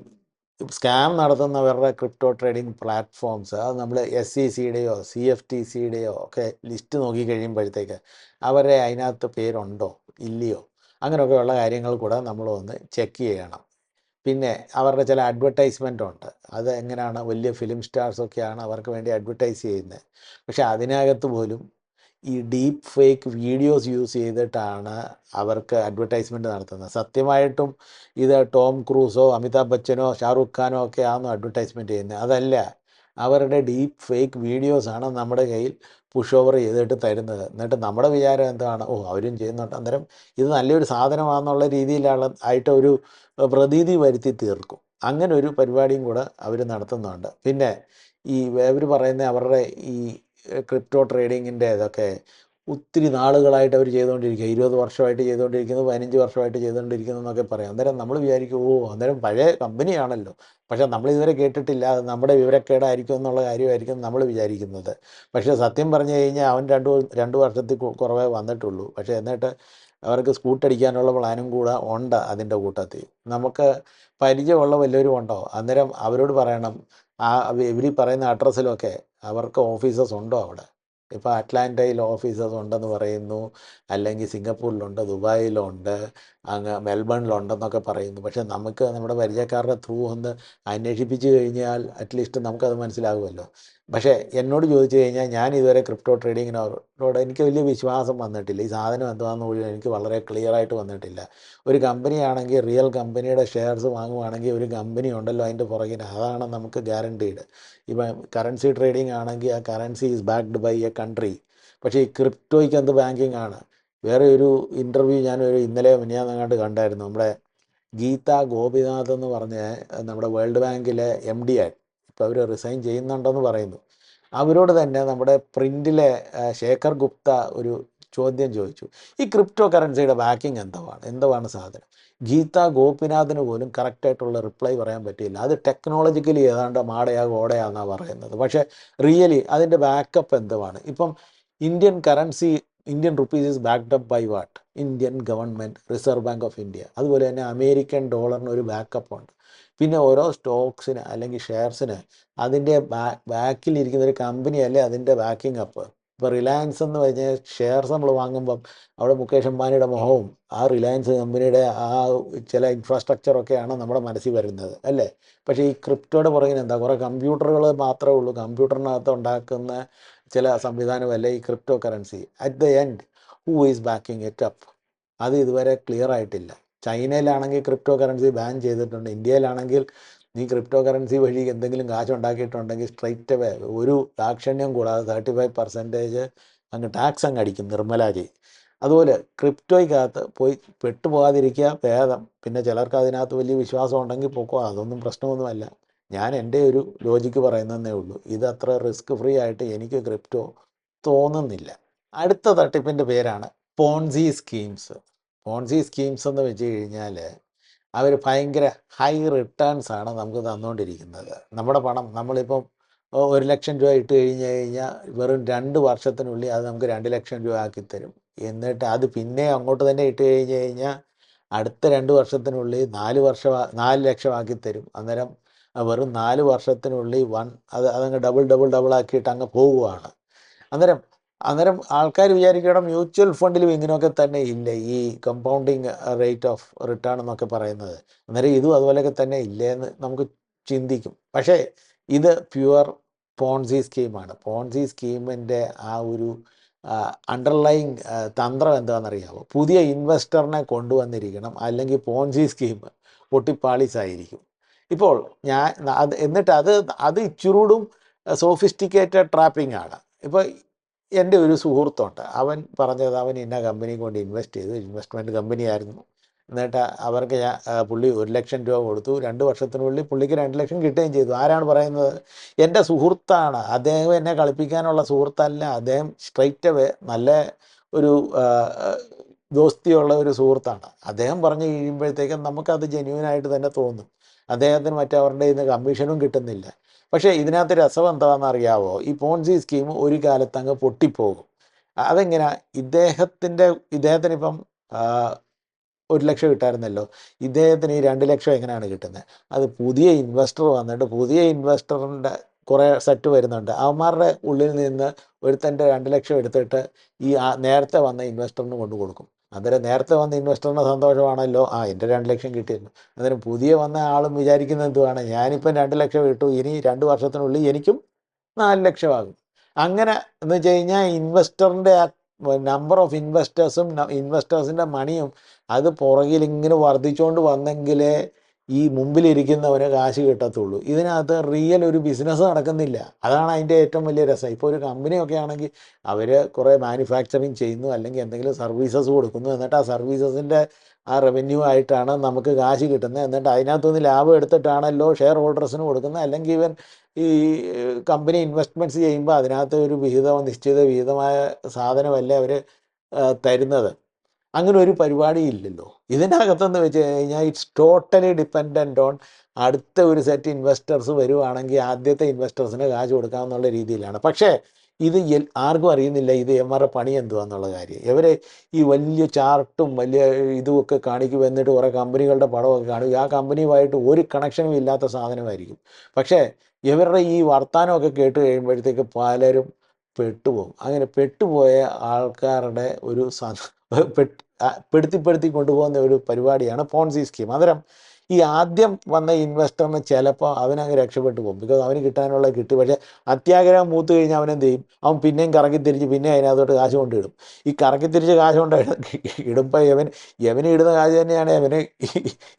സ്കാം നടത്തുന്നവരുടെ ക്രിപ്റ്റോ ട്രേഡിംഗ് പ്ലാറ്റ്ഫോംസ് അത് നമ്മൾ എസ് സി സിയുടെയോ സി എഫ് ടി സിയുടെയോ ഒക്കെ ലിസ്റ്റ് നോക്കി കഴിയുമ്പോഴത്തേക്ക് അവരുടെ അതിനകത്ത് പേരുണ്ടോ? ഇല്ലയോ? അങ്ങനെയൊക്കെയുള്ള കാര്യങ്ങൾ കൂടെ നമ്മളൊന്ന് ചെക്ക് ചെയ്യണം. പിന്നെ അവരുടെ ചില അഡ്വർടൈസ്മെന്റ് ഉണ്ട് അത് എങ്ങനെയാണ്? വലിയ ഫിലിം സ്റ്റാർസൊക്കെയാണ് അവർക്ക് വേണ്ടി അഡ്വർടൈസ് ചെയ്യുന്നത്. പക്ഷേ അതിനകത്ത് പോലും ഈ ഡീപ്പ് ഫേക്ക് വീഡിയോസ് യൂസ് ചെയ്തിട്ടാണ് അവർക്ക് അഡ്വർടൈസ്മെന്റ് നടത്തുന്നത്. സത്യമായിട്ടും ഇത് ടോം ക്രൂസോ അമിതാഭ് ബച്ചനോ ഷാറുഖ് ഖാനോ ഒക്കെ ആണോ അഡ്വർടൈസ്മെന്റ് ചെയ്യുന്നത്? അതല്ല. അവരുടെ ഡീപ്പ് ഫേക്ക് വീഡിയോസാണ് നമ്മുടെ കയ്യിൽ പുഷ് ഓവർ ചെയ്തിട്ട് തരുന്നത്. എന്നിട്ട് നമ്മുടെ വിചാരം എന്താണ്? ഓ അവരും ചെയ്യുന്നുണ്ട് അന്നേരം ഇത് നല്ലൊരു സാധനമാണെന്നുള്ള രീതിയിലാണ് ആയിട്ട് ഒരു പ്രതീതി വരുത്തി തീർക്കും. അങ്ങനെ ഒരു പരിപാടിയും കൂടെ അവർ നടത്തുന്നുണ്ട്. പിന്നെ ഈ അവർ പറയുന്ന അവരുടെ ഈ ക്രിപ്റ്റോ ട്രേഡിങ്ങിന്റെ ഇതൊക്കെ ഒത്തിരി നാളുകളായിട്ട് അവർ ചെയ്തുകൊണ്ടിരിക്കുക ഇരുപത് വർഷമായിട്ട് ചെയ്തുകൊണ്ടിരിക്കുന്നു പതിനഞ്ച് വർഷമായിട്ട് ചെയ്തുകൊണ്ടിരിക്കുന്നു എന്നൊക്കെ പറയാം. അന്നേരം നമ്മൾ വിചാരിക്കും ഓ അന്നേരം പഴയ കമ്പനിയാണല്ലോ. പക്ഷേ നമ്മൾ ഇതുവരെ കേട്ടിട്ടില്ല. അത് നമ്മുടെ വിവരക്കേടായിരിക്കും എന്നുള്ള കാര്യമായിരിക്കും നമ്മൾ വിചാരിക്കുന്നത്. പക്ഷേ സത്യം പറഞ്ഞു കഴിഞ്ഞാൽ അവൻ രണ്ട് രണ്ട് വർഷത്തിൽ കുറവേ വന്നിട്ടുള്ളൂ. പക്ഷേ എന്നിട്ട് അവർക്ക് സ്കൂട്ടടിക്കാനുള്ള പ്ലാനും കൂടെ ഉണ്ട് അതിന്റെ കൂട്ടത്തിൽ. നമുക്ക് പരിചയമുള്ള വല്ലവരും ഉണ്ടോ? അന്നേരം അവരോട് പറയണം. ആ ഇവർ പറയുന്ന അഡ്രസ്സിലൊക്കെ അവർക്ക് ഓഫീസസ് ഉണ്ടോ അവിടെ? ഇപ്പോൾ അറ്റ്ലാന്റയിൽ ഓഫീസസ് ഉണ്ടെന്ന് പറയുന്നു. അല്ലെങ്കിൽ സിംഗപ്പൂരിലുണ്ട് ദുബായിലുണ്ട് അങ്ങ് മെൽബണിലുണ്ടെന്നൊക്കെ പറയുന്നു. പക്ഷേ നമുക്ക് നമ്മുടെ പരിചയക്കാരുടെ ത്രൂ ഒന്ന് അന്വേഷിപ്പിച്ച് കഴിഞ്ഞാൽ അറ്റ്ലീസ്റ്റ് നമുക്കത് മനസ്സിലാകുമല്ലോ. പക്ഷേ എന്നോട് ചോദിച്ചു കഴിഞ്ഞാൽ ഞാൻ ഇതുവരെ ക്രിപ്റ്റോ ട്രേഡിങ്ങിനോട് എനിക്ക് വലിയ വിശ്വാസം വന്നിട്ടില്ല. ഈ സാധനം എന്താണെന്ന് പോലും എനിക്ക് വളരെ ക്ലിയർ ആയിട്ട് വന്നിട്ടില്ല. ഒരു കമ്പനിയാണെങ്കിൽ റിയൽ കമ്പനിയുടെ ഷെയർസ് വാങ്ങുവാണെങ്കിൽ ഒരു കമ്പനി ഉണ്ടല്ലോ അതിന്റെ പുറകിന്. അതാണ് നമുക്ക് ഗ്യാരണ്ടീഡ് ഇപ്പം കറൻസി ട്രേഡിംഗ് ആണെങ്കിൽ ആ currency is backed by a country പക്ഷേ ഈ ക്രിപ്റ്റോയ്ക്ക് എന്ത് ബാങ്കിങ് ആണ്. വേറെ ഒരു ഇന്റർവ്യൂ ഞാൻ ഒരു ഇന്നലെ മിനിയാന്നങ്ങാണ്ട് കണ്ടായിരുന്നു. നമ്മുടെ ഗീത ഗോപിനാഥ് എന്ന് പറഞ്ഞ നമ്മുടെ വേൾഡ് ബാങ്കിലെ എം ഡി ആയി. ഇപ്പോൾ അവർ റിസൈൻ ചെയ്യുന്നുണ്ടെന്ന് പറയുന്നു. അവരോട് തന്നെ നമ്മുടെ പ്രിന്റിലെ ശേഖർ ഗുപ്ത ഒരു ചോദ്യം ചോദിച്ചു. ഈ ക്രിപ്റ്റോ കറൻസിയുടെ ബാക്കിംഗ് എന്തുവാണ്? എന്തുവാണ് സാധനം? ഗീത ഗോപിനാഥിന് പോലും കറക്റ്റായിട്ടുള്ള റിപ്ലൈ പറയാൻ പറ്റിയില്ല. അത് ടെക്നോളജിക്കലി ഏതാണ്ട് മാടയാ ഓടയാന്നാണ് പറയുന്നത്. പക്ഷേ റിയലി അതിന്റെ ബാക്കപ്പ് എന്തുവാണ്? ഇപ്പം Indian currency Indian rupees is backed up by what Indian government Reserve Bank of India അതുപോലെ തന്നെ അമേരിക്കൻ ഡോളറിന് ഒരു ബാക്കപ്പ് ഉണ്ട്. പിന്നെ ഓരോ സ്റ്റോക്സിന് അല്ലെങ്കിൽ ഷെയർസിന് അതിന്റെ ബാ ബാക്കിലിരിക്കുന്ന ഒരു കമ്പനിയല്ലേ അതിന്റെ ബാക്കിംഗ് അപ്പ് ഇപ്പോൾ റിലയൻസ് എന്ന് പറഞ്ഞാൽ ഷെയർസ് നമ്മൾ വാങ്ങുമ്പം അവിടെ മുകേഷ് അംബാനിയുടെ മുഖവും ആ റിലയൻസ് കമ്പനിയുടെ ആ ചില ഇൻഫ്രാസ്ട്രക്ചറൊക്കെയാണ് നമ്മുടെ മനസ്സിൽ വരുന്നത് അല്ലേ? പക്ഷേ ഈ ക്രിപ്റ്റോയുടെ പുറകിൽ എന്താ? കുറേ കമ്പ്യൂട്ടറുകൾ മാത്രമേ ഉള്ളൂ. കമ്പ്യൂട്ടറിനകത്ത് ഉണ്ടാക്കുന്ന ചില സംവിധാനമല്ല ഈ cryptocurrency at the end who is backing it up അത് ഇതുവരെ ക്ലിയർ ആയിട്ടില്ല. ചൈനയിലാണെങ്കിൽ ക്രിപ്റ്റോ കറൻസി ബാൻ ചെയ്തിട്ടുണ്ട്. ഇന്ത്യയിലാണെങ്കിൽ നീ ക്രിപ്റ്റോ കറൻസി വഴി എന്തെങ്കിലും കാശ് ഉണ്ടാക്കിയിട്ടുണ്ടെങ്കിൽ സ്ട്രൈറ്റ് അവേ ഒരു ദാക്ഷിണ്യം കൂടാതെ തേർട്ടി ഫൈവ് പെർസെന്റേജ് അങ്ങ് ടാക്സ് അങ്ങ് അടിക്കും നിർമ്മല ജി. അതുപോലെ ക്രിപ്റ്റോയ്ക്കകത്ത് പോയി പെട്ടുപോകാതിരിക്കുക ഭേദം. പിന്നെ ചിലർക്ക് അതിനകത്ത് വലിയ വിശ്വാസം ഉണ്ടെങ്കിൽ പോക്കോ അതൊന്നും പ്രശ്നമൊന്നുമല്ല. ഞാൻ എന്റെ ഒരു ലോജിക്ക് പറയുന്നതേ ഉള്ളൂ. ഇത് അത്ര റിസ്ക് ഫ്രീ ആയിട്ട് എനിക്ക് ക്രിപ്റ്റോ തോന്നുന്നില്ല. അടുത്ത തട്ടിപ്പിന്റെ പേരാണ് പോൺസി സ്കീംസ് പോൺസി സ്കീംസ് എന്ന് വെച്ച് കഴിഞ്ഞാൽ അവർ ഭയങ്കര ഹൈ റിട്ടേൺസ് ആണ് നമുക്ക് തന്നുകൊണ്ടിരിക്കുന്നത് നമ്മുടെ പണം നമ്മളിപ്പം ഒരു ലക്ഷം രൂപ ഇട്ട് കഴിഞ്ഞ് കഴിഞ്ഞാൽ വെറും രണ്ട് വർഷത്തിനുള്ളിൽ അത് നമുക്ക് രണ്ട് ലക്ഷം രൂപ ആക്കി തരും. എന്നിട്ട് അത് പിന്നെ അങ്ങോട്ട് തന്നെ ഇട്ട് കഴിഞ്ഞ് കഴിഞ്ഞാൽ അടുത്ത രണ്ട് വർഷത്തിനുള്ളിൽ നാല് വർഷം നാല് ലക്ഷം ആക്കി തരും. അന്നേരം വെറും നാല് വർഷത്തിനുള്ളിൽ വൺ അത് അതങ്ങ് ഡബിൾ ഡബിൾ ഡബിൾ ആക്കിയിട്ട് അങ്ങ് പോവുകയാണ് അന്നേരം അന്നേരം ആൾക്കാർ വിചാരിക്കണം മ്യൂച്വൽ ഫണ്ടിലും ഇങ്ങനെയൊക്കെ തന്നെ ഇല്ല ഈ കമ്പൗണ്ടിങ് റേറ്റ് ഓഫ് റിട്ടേൺ എന്നൊക്കെ പറയുന്നത്. അന്നേരം ഇതും അതുപോലെയൊക്കെ തന്നെ ഇല്ലേ എന്ന് നമുക്ക് ചിന്തിക്കും. പക്ഷേ ഇത് പ്യുവർ പോൺസി സ്കീമാണ് പോൺസി സ്കീമിന്റെ ആ ഒരു അണ്ടർലൈങ് തന്ത്രം എന്താണെന്നറിയാമോ പുതിയ ഇൻവെസ്റ്ററിനെ കൊണ്ടുവന്നിരിക്കണം. അല്ലെങ്കിൽ പോൺസി സ്കീം പൊട്ടിപ്പാളിസായിരിക്കും. ഇപ്പോൾ ഞാൻ അത് എന്നിട്ട് അത് അത് ഇച്ചിരൂടും സോഫിസ്റ്റിക്കേറ്റഡ് ട്രാപ്പിംഗ് ആണ്. ഇപ്പോൾ എന്റെ ഒരു സുഹൃത്തുണ്ട്. അവൻ പറഞ്ഞത് അവൻ ഇന്ന കമ്പനി കൊണ്ട് ഇൻവെസ്റ്റ് ചെയ്തു. ഇൻവെസ്റ്റ്മെന്റ് കമ്പനിയായിരുന്നു എന്നിട്ട് അവർക്ക് ഞാൻ പുള്ളി ഒരു ലക്ഷം രൂപ കൊടുത്തു. രണ്ട് വർഷത്തിനുള്ളിൽ പുള്ളിക്ക് രണ്ട് ലക്ഷം കിട്ടുകയും ചെയ്തു. ആരാണ് പറയുന്നത്? എന്റെ സുഹൃത്താണ്. അദ്ദേഹം എന്നെ കളിപ്പിക്കാനുള്ള സുഹൃത്തല്ല. അദ്ദേഹം സ്ട്രൈറ്റ് അവേ നല്ല ഒരു ദോസ്തിയുള്ള ഒരു സുഹൃത്താണ്. അദ്ദേഹം പറഞ്ഞു കഴിയുമ്പോഴത്തേക്കും നമുക്കത് ജെന്യൂനായിട്ട് തന്നെ തോന്നും. അദ്ദേഹത്തിന് മറ്റവരുടെ നിന്ന് കമ്മീഷനും കിട്ടുന്നില്ല. പക്ഷേ ഇതിനകത്ത് രസം എന്താണെന്ന് അറിയാവോ? ഈ പോൺസി സ്കീം ഒരു കാലത്ത് അങ്ങ് പൊട്ടിപ്പോകും. അതെങ്ങനെ? ഇദ്ദേഹത്തിന്റെ ഇദ്ദേഹത്തിന് ഇപ്പം ഒരു ലക്ഷം കിട്ടായിരുന്നല്ലോ. ഇദ്ദേഹത്തിന് ഈ രണ്ട് ലക്ഷം എങ്ങനെയാണ് കിട്ടുന്നത്? അത് പുതിയ ഇൻവെസ്റ്റർ വന്നിട്ട് പുതിയ ഇൻവെസ്റ്ററിന്റെ കുറേ സെറ്റ് വരുന്നുണ്ട്. അവന്മാരുടെ ഉള്ളിൽ നിന്ന് ഒരുത്തന്റെ രണ്ട് ലക്ഷം എടുത്തിട്ട് ഈ നേരത്തെ വന്ന ഇൻവെസ്റ്ററിന് കൊണ്ടു കൊടുക്കും. അന്നേരം നേരത്തെ വന്ന ഇൻവെസ്റ്ററിന് സന്തോഷമാണല്ലോ. ആ എന്റെ രണ്ട് ലക്ഷം കിട്ടിയിരുന്നു. അന്നേരം പുതിയ വന്ന ആളും വിചാരിക്കുന്നത് എന്തുവാണ്? ഞാനിപ്പം രണ്ട് ലക്ഷം ഇട്ടു. ഇനി രണ്ട് വർഷത്തിനുള്ളിൽ എനിക്കും നാല് ലക്ഷമാകും. അങ്ങനെ എന്ന് വെച്ച് കഴിഞ്ഞാൽ ഇൻവെസ്റ്ററിന്റെ നമ്പർ ഓഫ് ഇൻവെസ്റ്റേഴ്സും ഇൻവെസ്റ്റേഴ്സിന്റെ മണിയും അത് പുറകിൽ ഇങ്ങനെ വർദ്ധിച്ചുകൊണ്ട് വന്നെങ്കിലേ ഈ മുമ്പിലിരിക്കുന്നവന് കാശ് കിട്ടത്തുള്ളൂ. ഇതിനകത്ത് റിയൽ ഒരു ബിസിനസ് നടക്കുന്നില്ല. അതാണ് അതിന്റെ ഏറ്റവും വലിയ രസം. ഇപ്പോൾ ഒരു കമ്പനിയൊക്കെ ആണെങ്കിൽ അവർ കുറേ മാനുഫാക്ചറിങ് ചെയ്യുന്നു അല്ലെങ്കിൽ എന്തെങ്കിലും സർവീസസ് കൊടുക്കുന്നു എന്നിട്ട് ആ സർവീസസിന്റെ ആ റവന്യൂ ആയിട്ടാണ് നമുക്ക് കാശ് കിട്ടുന്നത്. എന്നിട്ട് അതിനകത്തുനിന്ന് ലാഭം എടുത്തിട്ടാണല്ലോ ഷെയർ ഹോൾഡേഴ്സിന് കൊടുക്കുന്നത്. അല്ലെങ്കിൽ ഇവൻ ഈ കമ്പനി ഇൻവെസ്റ്റ്മെന്റ്സ് ചെയ്യുമ്പോൾ അതിനകത്ത് ഒരു വിഹിതം നിശ്ചിത വിഹിതമായ സാധനമല്ലേ അവർ തരുന്നത്. അങ്ങനെ ഒരു പരിപാടി ഇല്ലല്ലോ ഇതിനകത്തെന്ന് വെച്ച് കഴിഞ്ഞാൽ ഇറ്റ്സ് ടോട്ടലി ഡിപ്പെൻഡന്റ് ഓൺ അടുത്ത ഒരു സെറ്റ് ഇൻവെസ്റ്റേഴ്സ് വരുവാണെങ്കിൽ ആദ്യത്തെ ഇൻവെസ്റ്റേഴ്സിന് കാശ് കൊടുക്കാമെന്നുള്ള രീതിയിലാണ്. പക്ഷേ ഇത് ആർക്കും അറിയുന്നില്ല ഇത് എമ്മറുടെ പണി എന്തുവാന്നുള്ള കാര്യം. ഇവരെ ഈ വലിയ ചാർട്ടും വലിയ ഇതുമൊക്കെ കാണിക്കും എന്നിട്ട് കുറേ കമ്പനികളുടെ പടമൊക്കെ കാണിക്കും. ആ കമ്പനിയുമായിട്ട് ഒരു കണക്ഷനും ഇല്ലാത്ത സാധനമായിരിക്കും. പക്ഷേ ഇവരുടെ ഈ വർത്തമാനമൊക്കെ കേട്ട് കഴിയുമ്പോഴത്തേക്ക് പലരും പെട്ടുപോകും. അങ്ങനെ പെട്ടുപോയ ആൾക്കാരുടെ ഒരു പെടുത്തിപ്പെടുത്തി കൊണ്ടുപോകുന്ന ഒരു പരിപാടിയാണ് പോൺസി സ്കീം അന്നേരം ഈ ആദ്യം വന്ന ഇൻവെസ്റ്ററിന് ചിലപ്പോൾ അവനങ്ങ് രക്ഷപ്പെട്ടു പോകും. ബിക്കോസ് അവന് കിട്ടാനുള്ള കിട്ടി. പക്ഷേ അത്യാഗ്രഹം മൂത്ത് കഴിഞ്ഞാൽ അവനെന്ത് ചെയ്യും? അവൻ പിന്നെയും കറക്കി തിരിച്ച് പിന്നെ അതിനകത്തോട്ട് കാശ് കൊണ്ടിടും ഈ കറക്കി തിരിച്ച് കാശ് കൊണ്ട് ഇടുമ്പോൾ യവൻ യവന് ഇടുന്ന കാശ് തന്നെയാണ് യവന്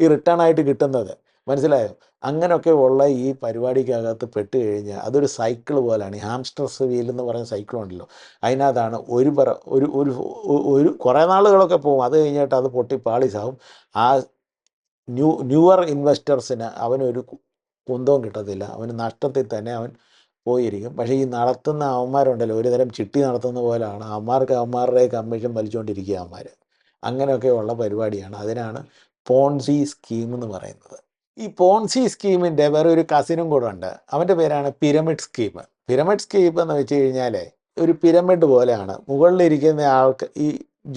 ഈ റിട്ടേൺ ആയിട്ട് കിട്ടുന്നത്. മനസ്സിലായോ? അങ്ങനെയൊക്കെ ഉള്ള ഈ പരിപാടിക്കകത്ത് പെട്ട് കഴിഞ്ഞാൽ അതൊരു സൈക്കിൾ പോലെയാണ് ഈ ഹാംസ്റ്റർസ് വീൽ എന്ന് പറയുന്ന സൈക്കിൾ ഉണ്ടല്ലോ. അതിനകത്താണ് ഒരു പറ ഒരു ഒരു ഒരു കുറേ നാളുകളൊക്കെ പോകും. അത് കഴിഞ്ഞിട്ട് അത് പൊട്ടി പാളിസാവും ആ ന്യൂ ന്യൂവർ ഇൻവെസ്റ്റേഴ്സിന് അവനൊരു കുന്തവും കിട്ടത്തില്ല. അവന് നഷ്ടത്തിൽ തന്നെ അവൻ പോയിരിക്കും. പക്ഷേ ഈ നടത്തുന്ന അവന്മാരുണ്ടല്ലോ. ഒരു തരം ചിട്ടി നടത്തുന്ന പോലെയാണ് അവന്മാർക്ക് അവന്മാരുടെ കമ്മീഷൻ വലിച്ചുകൊണ്ടിരിക്കുക അവന്മാർ അങ്ങനെയൊക്കെയുള്ള പരിപാടിയാണ്. അതിനാണ് പോൺസി സ്കീം എന്ന് പറയുന്നത്. ഈ പോൺസി സ്കീമിന്റെ വേറെ ഒരു കസിനും കൂടെ ഉണ്ട്. അവന്റെ പേരാണ് പിരമിഡ് സ്കീം പിരമിഡ് സ്കീം എന്ന് വെച്ച് കഴിഞ്ഞാൽ ഒരു പിരമിഡ് പോലെയാണ്. മുകളിലിരിക്കുന്ന ആൾക്ക് ഈ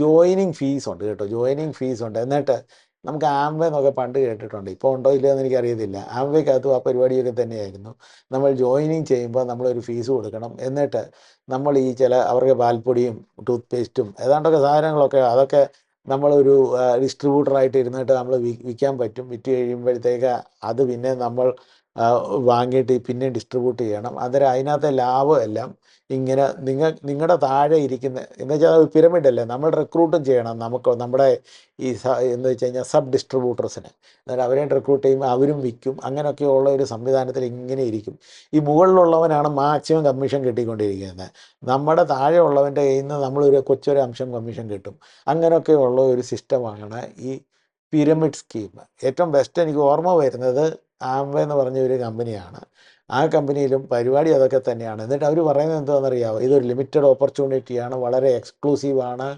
ജോയിനിങ് ഫീസ് ഉണ്ട് കേട്ടോ. ജോയിനിങ് ഫീസ് ഉണ്ട്. എന്നിട്ട് നമുക്ക് ആംവേ എന്നൊക്കെ പണ്ട് കേട്ടിട്ടുണ്ട്. ഇപ്പോൾ ഉണ്ടോ ഇല്ലയോ എന്ന് എനിക്കറിയത്തില്ല. ആംവേക്കകത്തും ആ പരിപാടിയൊക്കെ തന്നെയായിരുന്നു. നമ്മൾ ജോയിനിങ് ചെയ്യുമ്പോൾ നമ്മളൊരു ഫീസ് കൊടുക്കണം. എന്നിട്ട് നമ്മൾ ഈ ചില അവർക്ക് പാൽപ്പൊടിയും ടൂത്ത് പേസ്റ്റും ഏതാണ്ടൊക്കെ സാധനങ്ങളൊക്കെ അതൊക്കെ നമ്മളൊരു ഡിസ്ട്രിബ്യൂട്ടറായിട്ട് ഇരുന്നിട്ട് നമ്മൾ വിൽക്കാൻ പറ്റും. വിറ്റ് കഴിയുമ്പോഴത്തേക്ക് അത് പിന്നെ നമ്മൾ വാങ്ങിയിട്ട് പിന്നെ ഡിസ്ട്രിബ്യൂട്ട് ചെയ്യണം. അന്നേരം അതിനകത്തെ ലാഭം എല്ലാം ഇങ്ങനെ നിങ്ങൾ നിങ്ങളുടെ താഴെ ഇരിക്കുന്ന എന്ന് വെച്ചാൽ പിരമിഡ് അല്ലേ? നമ്മൾ റിക്രൂട്ടും ചെയ്യണം നമുക്ക് നമ്മുടെ ഈ എന്ന് വെച്ച് കഴിഞ്ഞാൽ സബ് ഡിസ്ട്രിബ്യൂട്ടേഴ്സിന് എന്നിട്ട് അവരെ റിക്രൂട്ട് ചെയ്യുമ്പോൾ അവരും വിൽക്കും അങ്ങനെയൊക്കെയുള്ള ഒരു സംവിധാനത്തിൽ ഇങ്ങനെ ഇരിക്കും. ഈ മുകളിലുള്ളവനാണ് മാക്സിമം കമ്മീഷൻ കിട്ടിക്കൊണ്ടിരിക്കുന്നത്. നമ്മുടെ താഴെ ഉള്ളവന്റെ കയ്യിൽ നിന്ന് നമ്മളൊരു കൊച്ചൊരു അംശം കമ്മീഷൻ കിട്ടും. അങ്ങനെയൊക്കെയുള്ള ഒരു സിസ്റ്റമാണ് ഈ പിരമിഡ് സ്കീം ഏറ്റവും ബെസ്റ്റ് എനിക്ക് ഓർമ്മ വരുന്നത് ആംവേ എന്ന് പറഞ്ഞ ഒരു കമ്പനിയാണ് ആ കമ്പനിയിലും പരിപാടി അതൊക്കെ തന്നെയാണ്. എന്നിട്ട് അവർ പറയുന്നത് എന്താണെന്നറിയാമോ ഇതൊരു ലിമിറ്റഡ് ഓപ്പർച്യൂണിറ്റിയാണ് വളരെ എക്സ്ക്ലൂസീവാണ്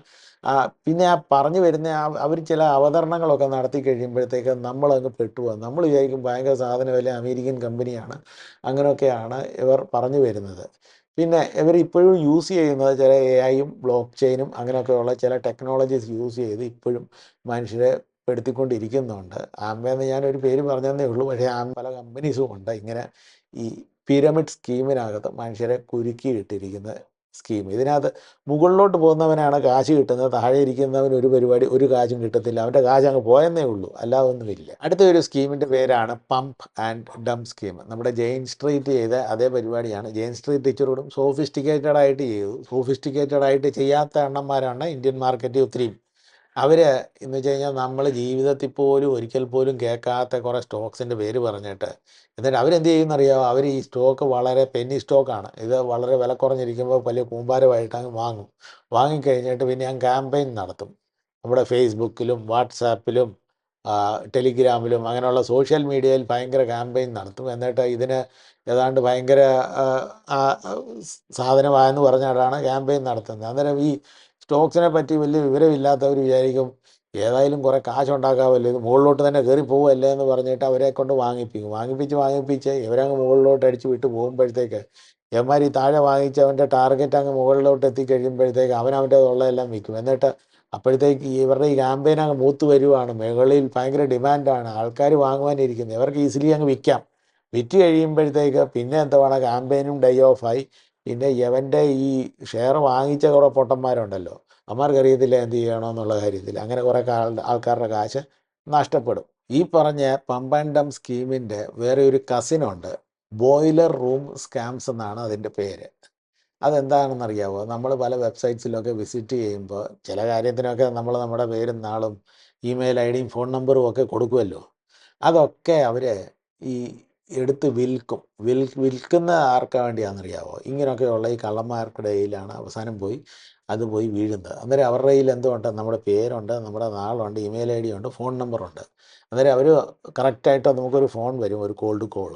പിന്നെ ആ പറഞ്ഞു വരുന്ന അവർ ചില അവതരണങ്ങളൊക്കെ നടത്തി കഴിയുമ്പോഴത്തേക്ക് നമ്മളങ്ങ് പെട്ടുപോകും. നമ്മൾ വിചാരിക്കും ഭയങ്കര സാധനമല്ലേ അമേരിക്കൻ കമ്പനിയാണ്. അങ്ങനെയൊക്കെയാണ് ഇവർ പറഞ്ഞു വരുന്നത്. പിന്നെ ഇവർ ഇപ്പോഴും യൂസ് ചെയ്യുന്നത് ചില എ ഐയും ബ്ലോക്ക് ചെയിനും അങ്ങനെയൊക്കെയുള്ള ചില ടെക്നോളജീസ് യൂസ് ചെയ്ത് ഇപ്പോഴും മനുഷ്യരെ പെടുത്തിക്കൊണ്ടിരിക്കുന്നുണ്ട്. ആംബെന്ന് ഞാനൊരു പേര് പറഞ്ഞതേ ഉള്ളൂ. പക്ഷേ ആ പല കമ്പനീസും ഉണ്ട്. ഇങ്ങനെ ഈ പിരമിഡ് സ്കീമിനകത്ത് മനുഷ്യരെ കുരുക്കിയിട്ടിരിക്കുന്ന സ്കീം ഇതിനകത്ത് മുകളിലോട്ട് പോകുന്നവനാണ് കാശ് കിട്ടുന്നത് താഴെ ഇരിക്കുന്നവന് ഒരു പരിപാടി ഒരു കാശും കിട്ടത്തില്ല. അവന്റെ കാശ് അങ്ങ് പോയെന്നേ ഉള്ളൂ അല്ലാതെ ഒന്നുമില്ല. അടുത്ത ഒരു സ്കീമിന്റെ പേരാണ് പമ്പ് ആൻഡ് ഡം സ്കീം നമ്മുടെ ജെയിൻ സ്ട്രീറ്റ് ചെയ്ത അതേ പരിപാടിയാണ്. ജെയിൻ സ്ട്രീറ്റ് ഇച്ചിരൂടും സോഫിസ്റ്റിക്കേറ്റഡ് ആയിട്ട് ചെയ്തു. സോഫിസ്റ്റിക്കേറ്റഡ് ആയിട്ട് ചെയ്യാത്ത എണ്ണന്മാരാണ് ഇന്ത്യൻ മാർക്കറ്റിൽ ഒത്തിരിയും. അവർ എന്ന് വെച്ച് കഴിഞ്ഞാൽ നമ്മൾ ജീവിതത്തിൽ പോലും ഒരിക്കൽ പോലും കേൾക്കാത്ത കുറേ സ്റ്റോക്സിന്റെ പേര് പറഞ്ഞിട്ട് എന്നിട്ട് അവരെന്ത് ചെയ്യുമെന്നറിയാമോ അവർ ഈ സ്റ്റോക്ക് വളരെ പെന്നി സ്റ്റോക്കാണ് ഇത് വളരെ വില കുറഞ്ഞിരിക്കുമ്പോൾ വലിയ കൂമ്പാരമായിട്ട് അങ്ങ് വാങ്ങും. വാങ്ങിക്കഴിഞ്ഞിട്ട് പിന്നെ ഞാൻ ക്യാമ്പയിൻ നടത്തും. നമ്മുടെ ഫേസ്ബുക്കിലും വാട്സാപ്പിലും ടെലിഗ്രാമിലും അങ്ങനെയുള്ള സോഷ്യൽ മീഡിയയിൽ ഭയങ്കര ക്യാമ്പയിൻ നടത്തും. എന്നിട്ട് ഇതിന് ഏതാണ്ട് ഭയങ്കര സാധനമായെന്ന് പറഞ്ഞിട്ടാണ് ക്യാമ്പയിൻ നടത്തുന്നത്. അന്നേരം ഈ സ്റ്റോക്സിനെ പറ്റി വലിയ വിവരമില്ലാത്തവർ വിചാരിക്കും ഏതായാലും കുറേ കാശുണ്ടാക്കാമല്ലോ ഇത് മുകളിലോട്ട് തന്നെ കയറി പോവുമല്ലേ എന്ന് പറഞ്ഞിട്ട് അവരെ കൊണ്ട് വാങ്ങിപ്പിക്കും. വാങ്ങിപ്പിച്ച് വാങ്ങിപ്പിച്ച് ഇവരങ്ങ് മുകളിലോട്ട് അടിച്ച് വിട്ട് പോകുമ്പോഴത്തേക്ക് എമാരി താഴെ വാങ്ങിച്ച് അവന്റെ ടാർഗറ്റ് അങ്ങ് മുകളിലോട്ട് എത്തിക്കഴിയുമ്പോഴത്തേക്ക് അവൻ അവന്റെ ഉള്ളതെല്ലാം വിൽക്കും. എന്നിട്ട് അപ്പോഴത്തേക്ക് ഇവരുടെ ഈ ക്യാമ്പയിൻ അങ്ങ് മൂത്ത് വരുവാണ്. മുകളിൽ ഭയങ്കര ഡിമാൻഡാണ്. ആൾക്കാർ വാങ്ങുവാനിരിക്കുന്നത് ഇവർക്ക് ഈസിലി അങ്ങ് വിൽക്കാം. വിറ്റ് കഴിയുമ്പോഴത്തേക്ക് പിന്നെ എന്തുവാണ്? ക്യാമ്പയിനും ഡേ ഓഫായി പിന്നെ യവന്റെ ഈ ഷെയർ വാങ്ങിച്ച കുറേ പൊട്ടന്മാരുണ്ടല്ലോ. അമ്മാർക്കറിയത്തില്ല എന്ത് ചെയ്യണമെന്നുള്ള കാര്യത്തിൽ. അങ്ങനെ കുറേ ആൾക്കാരുടെ കാശ് നഷ്ടപ്പെടും. ഈ പറഞ്ഞ പമ്പ് ആൻഡ് ഡം സ്കീമിന്റെ വേറെ ഒരു കസിനുണ്ട്. ബോയിലർ റൂം സ്കാംസ് എന്നാണ് അതിന്റെ പേര്. അതെന്താണെന്ന് അറിയാമോ നമ്മൾ പല വെബ്സൈറ്റ്സിലൊക്കെ വിസിറ്റ് ചെയ്യുമ്പോൾ ചില കാര്യത്തിനൊക്കെ നമ്മൾ നമ്മുടെ പേരും നാളും ഇമെയിൽ ഐ ഡിയും ഫോൺ നമ്പറും ഒക്കെ കൊടുക്കുമല്ലോ. അതൊക്കെ അവർ ഈ എടുത്ത് വിൽക്കും. വിൽ വിൽക്കുന്ന ആർക്കാ വേണ്ടിയാണെന്നറിയാവോ? ഇങ്ങനെയൊക്കെയുള്ള ഈ കള്ളന്മാർക്കിടയിലാണ് അവസാനം പോയി അത് പോയി വീഴുന്നത്. അന്നേരം അവരുടെ കയ്യിൽ എന്തുകൊണ്ട് നമ്മുടെ പേരുണ്ട് നമ്മുടെ നാളുണ്ട് ഇമെയിൽ ഐ ഡി ഉണ്ട് ഫോൺ നമ്പറുണ്ട്. അന്നേരം അവർ കറക്റ്റായിട്ട് നമുക്കൊരു ഫോൺ വരും ഒരു കോൾഡ് കോൾ.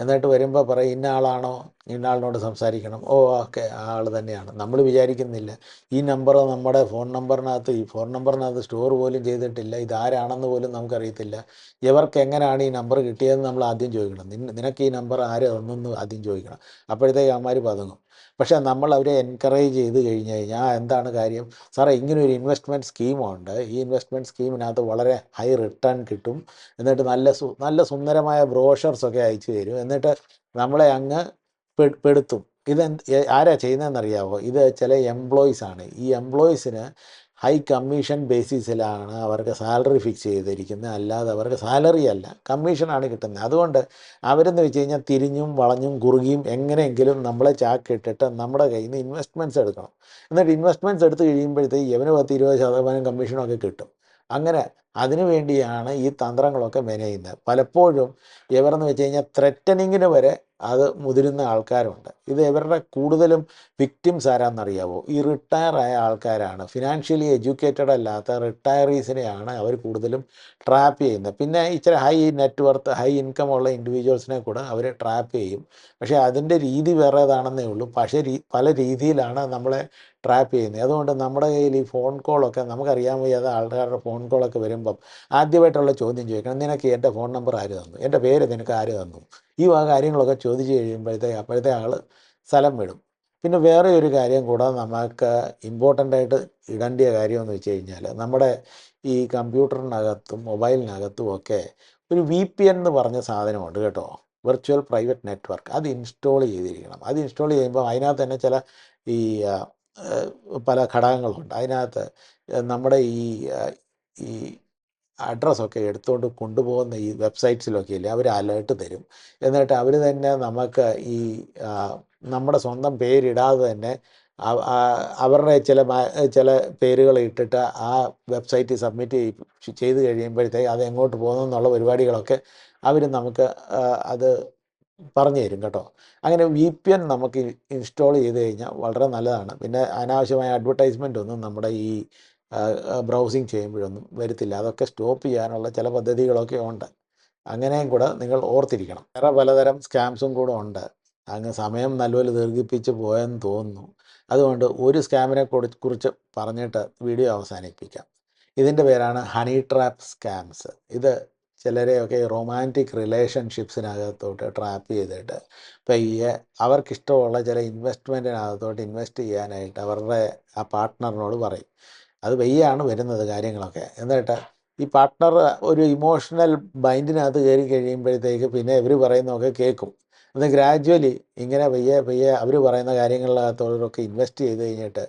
എന്നിട്ട് വരുമ്പോൾ പറയും ഇന്ന ആളാണോ? ഇന്ന ആളിനോട് സംസാരിക്കണം. ഓ ഓക്കെ ആ ആൾ തന്നെയാണ്. നമ്മൾ വിചാരിക്കുന്നില്ല ഈ നമ്പർ നമ്മുടെ ഫോൺ നമ്പറിനകത്ത് ഈ ഫോൺ നമ്പറിനകത്ത് സ്റ്റോർ പോലും ചെയ്തിട്ടില്ല ഇതാരാണെന്ന് പോലും നമുക്കറിയത്തില്ല. ഇവർക്ക് എങ്ങനെയാണ് ഈ നമ്പർ കിട്ടിയതെന്ന് നമ്മൾ ആദ്യം ചോദിക്കണം. നിനക്ക് ഈ നമ്പർ ആര് തന്നെന്ന് ആദ്യം ചോദിക്കണം. അപ്പോഴത്തേക്ക് അവന്മാർ പതുങ്ങും. പക്ഷേ നമ്മൾ അവരെ എൻകറേജ് ചെയ്ത് കഴിഞ്ഞ് കഴിഞ്ഞാൽ എന്താണ് കാര്യം? സാറേ ഇങ്ങനെ ഒരു ഇൻവെസ്റ്റ്മെന്റ് സ്കീമുണ്ട് ഈ ഇൻവെസ്റ്റ്മെന്റ് സ്കീമിനകത്ത് വളരെ ഹൈ റിട്ടേൺ കിട്ടും. എന്നിട്ട് നല്ല സു നല്ല സുന്ദരമായ ബ്രോഷേഴ്സൊക്കെ അയച്ചു തരും. എന്നിട്ട് നമ്മളെ അങ്ങ് പെടുത്തും. ഇത് ആരാ ചെയ്യുന്നതെന്നറിയാവോ? ഇത് ചില എംപ്ലോയീസ് ആണ്. ഈ എംപ്ലോയീസിന് ഹൈ കമ്മീഷൻ ബേസിസിലാണ് അവർക്ക് സാലറി ഫിക്സ് ചെയ്തിരിക്കുന്നത്. അല്ലാതെ അവർക്ക് സാലറി അല്ല കമ്മീഷനാണ് കിട്ടുന്നത്. അതുകൊണ്ട് അവരെന്ന് വെച്ച് കഴിഞ്ഞാൽ തിരിഞ്ഞും വളഞ്ഞും കുറുകിയും എങ്ങനെയെങ്കിലും നമ്മളെ ചാക്കിട്ടിട്ട് നമ്മുടെ കയ്യിൽ നിന്ന് ഇൻവെസ്റ്റ്മെന്റ്സ് എടുക്കണം. എന്നിട്ട് ഇൻവെസ്റ്റ്മെന്റ്സ് എടുത്ത് കഴിയുമ്പോഴത്തേക്ക് ഇവന് പത്ത് ഇരുപത് ശതമാനം കമ്മീഷനൊക്കെ കിട്ടും. അങ്ങനെ അതിനു വേണ്ടിയാണ് ഈ തന്ത്രങ്ങളൊക്കെ മെനയുന്നത്. പലപ്പോഴും ഇവരെന്ന് വെച്ച് കഴിഞ്ഞാൽ ത്രെറ്റനിങ്ങിന് വരെ അത് മുതിരുന്ന ആൾക്കാരുണ്ട്. ഇത് ഇവരുടെ കൂടുതലും വിക്ടിംസ് ആരാന്നറിയാവോ? ഈ റിട്ടയർ ആയ ആൾക്കാരാണ്. ഫിനാൻഷ്യലി എഡ്യൂക്കേറ്റഡ് അല്ലാത്ത റിട്ടയറീസിനെയാണ് അവർ കൂടുതലും ട്രാപ്പ് ചെയ്യുന്നത്. പിന്നെ ഇച്ചിരി ഹൈ നെറ്റ്വർത്ത് ഹൈ ഇൻകം ഉള്ള ഇൻഡിവിജ്വൽസിനെ കൂടെ അവർ ട്രാപ്പ് ചെയ്യും. പക്ഷേ അതിന്റെ രീതി വേറേതാണെന്നേ ഉള്ളൂ. പക്ഷേ പല രീതിയിലാണ് നമ്മളെ ട്രാപ്പ് ചെയ്യുന്നത്. അതുകൊണ്ട് നമ്മുടെ കയ്യിൽ ഈ ഫോൺ കോളൊക്കെ നമുക്കറിയാൻ വയ്യാതെ ആൾക്കാരുടെ ഫോൺ കോളൊക്കെ വരുമ്പം ആദ്യമായിട്ടുള്ള ചോദ്യം ചോദിക്കണം നിനക്ക് എന്റെ ഫോൺ നമ്പർ ആര് തന്നു? എന്റെ പേര് നിനക്ക് ആര് തന്നു? ഈ വക കാര്യങ്ങളൊക്കെ ചോദിച്ചു കഴിയുമ്പോഴത്തേക്ക് അപ്പോഴത്തെ ആൾ സ്ഥലം വിടും. പിന്നെ വേറെ ഒരു കാര്യം കൂടെ നമുക്ക് ഇമ്പോർട്ടന്റ് ആയിട്ട് ഇടേണ്ട കാര്യം എന്ന് വെച്ച് കഴിഞ്ഞാൽ നമ്മുടെ ഈ കമ്പ്യൂട്ടറിനകത്തും മൊബൈലിനകത്തും ഒക്കെ ഒരു വി പി എൻ എന്ന് പറഞ്ഞ സാധനമുണ്ട് കേട്ടോ. വെർച്വൽ പ്രൈവറ്റ് നെറ്റ്വർക്ക് അത് ഇൻസ്റ്റാൾ ചെയ്തിരിക്കണം. അത് ഇൻസ്റ്റാൾ ചെയ്യുമ്പോൾ അതിനകത്ത് തന്നെ ചില ഈ പല ഘടകങ്ങളുണ്ട്. അതിനകത്ത് നമ്മുടെ ഈ ഈ അഡ്രസ്സൊക്കെ എടുത്തുകൊണ്ട് കൊണ്ടുപോകുന്ന ഈ വെബ്സൈറ്റ്സിലൊക്കെ ഇല്ലേ അവർ അലേർട്ട് തരും. എന്നിട്ട് അവർ തന്നെ നമുക്ക് ഈ നമ്മുടെ സ്വന്തം പേരിടാതെ തന്നെ അവരുടെ ചില ചില പേരുകൾ ഇട്ടിട്ട് ആ വെബ്സൈറ്റ് സബ്മിറ്റ് ചെയ് ചെയ്ത് കഴിയുമ്പോഴത്തേക്ക് അത് എങ്ങോട്ട് പോകുന്നു എന്നുള്ള പരിപാടികളൊക്കെ അവർ നമുക്ക് അത് പറഞ്ഞു തരും കേട്ടോ. അങ്ങനെ വി പി എൻ നമുക്ക് ഇൻസ്റ്റാൾ ചെയ്ത് കഴിഞ്ഞാൽ വളരെ നല്ലതാണ്. പിന്നെ അനാവശ്യമായ അഡ്വർടൈസ്മെന്റ് ഒന്നും നമ്മുടെ ഈ ബ്രൗസിങ് ചെയ്യുമ്പോഴൊന്നും വരത്തില്ല. അതൊക്കെ സ്റ്റോപ്പ് ചെയ്യാനുള്ള ചില പദ്ധതികളൊക്കെ ഉണ്ട്. അങ്ങനെയും കൂടെ നിങ്ങൾ ഓർത്തിരിക്കണം. വേറെ പലതരം സ്കാംസും കൂടെ ഉണ്ട്. അങ്ങ് സമയം നല്ലപോലെ ദീർഘിപ്പിച്ച് പോയെന്ന് തോന്നുന്നു. അതുകൊണ്ട് ഒരു സ്കാമിനെ കുറി- കുറിച്ച് പറഞ്ഞിട്ട് വീഡിയോ അവസാനിപ്പിക്കാം. ഇതിന്റെ പേരാണ് ഹണി ട്രാപ്പ് സ്കാംസ് ഇത് ചിലരെയൊക്കെ റൊമാന്റിക് റിലേഷൻഷിപ്സിനകത്തോട്ട് ട്രാപ്പ് ചെയ്തിട്ട് പയ്യെ അവർക്കിഷ്ടമുള്ള ചില ഇൻവെസ്റ്റ്മെന്റിനകത്തോട്ട് ഇൻവെസ്റ്റ് ചെയ്യാനായിട്ട് അവരുടെ ആ പാർട്ട്ണറിനോട് പറയും. അത് വെയ്യാണ് വരുന്നത് കാര്യങ്ങളൊക്കെ. എന്നിട്ട് ഈ പാർട്ട്ണർ ഒരു ഇമോഷണൽ ബൈൻഡിനകത്ത് കയറി കഴിയുമ്പോഴത്തേക്ക് പിന്നെ ഇവർ പറയുന്നതൊക്കെ കേൾക്കും. അത് ഗ്രാജ്വലി ഇങ്ങനെ പയ്യെ പയ്യെ അവർ പറയുന്ന കാര്യങ്ങളിലകത്തുള്ളവരൊക്കെ ഇൻവെസ്റ്റ് ചെയ്ത് കഴിഞ്ഞിട്ട്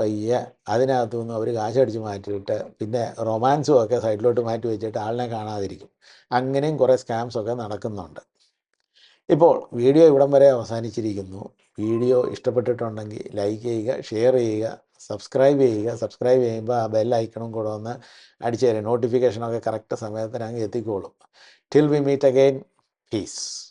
പയ്യെ അതിനകത്തു നിന്ന് അവർ കാശടിച്ച് മാറ്റിയിട്ട് പിന്നെ റൊമാൻസും ഒക്കെ സൈഡിലോട്ട് മാറ്റി വെച്ചിട്ട് ആളിനെ കാണാതിരിക്കും. അങ്ങനെയും കുറേ സ്കാംസൊക്കെ നടക്കുന്നുണ്ട്. ഇപ്പോൾ വീഡിയോ ഇവിടം വരെ അവസാനിച്ചിരിക്കുന്നു. വീഡിയോ ഇഷ്ടപ്പെട്ടിട്ടുണ്ടെങ്കിൽ ലൈക്ക് ചെയ്യുക ഷെയർ ചെയ്യുക സബ്സ്ക്രൈബ് ചെയ്യുക സബ്സ്ക്രൈബ് ചെയ്യുമ്പോൾ ആ ബെൽ ഐക്കണും കൂടെ ഒന്ന് അടിച്ചു തരും നോട്ടിഫിക്കേഷനൊക്കെ കറക്റ്റ് സമയത്തിന് അങ്ങ് എത്തിക്കോളും. Till we meet again peace